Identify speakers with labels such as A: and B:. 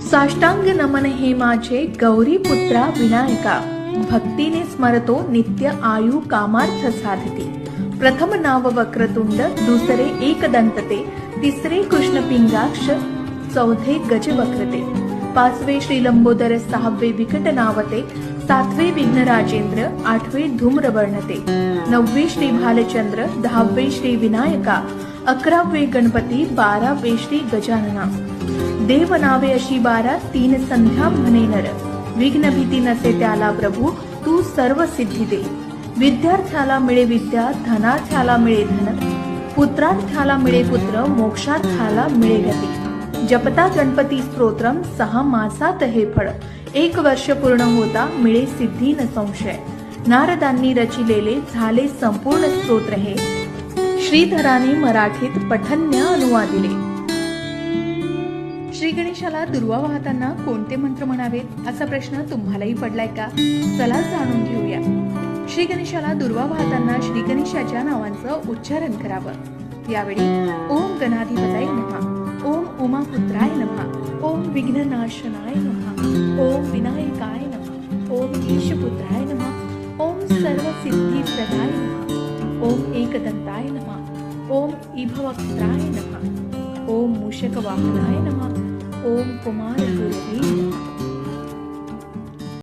A: साष्टांग नमन हे माझे गौरी पुत्रा विनायका. भक्तीने स्मरतो नित्य आयु कामार्थ साधते. प्रथम नाव वक्रतुंड दुसरे एकदंतते तिसरे कृष्ण पिंगाक्ष चौथे गजवक्रते. पाचवे श्री लंबोदर सहावे विकट नावते सातवे विघ्न राजेंद्र आठवे धूम्र वर्णते नववे श्री भालचंद्र दहावे श्री विनायका. अकरावे गणपती बारावे श्री गजानना. देव नावे अशी बारा तीन संध्या म्हणे नर. विघ्न भीती नसे त्याला प्रभू तू सर्व सिद्धी दे. विद्यार्थ्याला मिळे विद्या धनार्थ्याला मिळे धन. पुत्रार्थ्याला मिळे पुत्र मोक्षार्थ्याला मिळे गती. जपता गणपती स्तोत्रम सहा मासात हे फळ. एक वर्ष पूर्ण होता मिळे सिद्धी न संशय. नारदांनी रचिलेले झाले संपूर्ण स्तोत्र हे. श्रीधराने मराठीत पठन्य अनुवादिले. श्री गणेशाला दुर्वा वाहताना कोणते मंत्र म्हणावेत? असा प्रश्न तुम्हालाही पडलाय का? चला जाणून घेऊया. श्री गणेशाला दुर्वा वाहताना श्री गणेशाच्या नावांचं उच्चारण करावं. यावेळी ओम गणाधिपताय नमः. ओम उमापुत्राय नमः. ओम विघ्ननाशनाय नमः. ओम विनायकाय नमः. ओम ईशपुत्राय नमः. ओम सर्व सिद्ध ஓம் ஏகதந்தாய நம ஓம் இபவக்ராய நம ஓம் மூஷக வாகனாய நம ஓம் குமாரகுருவே நம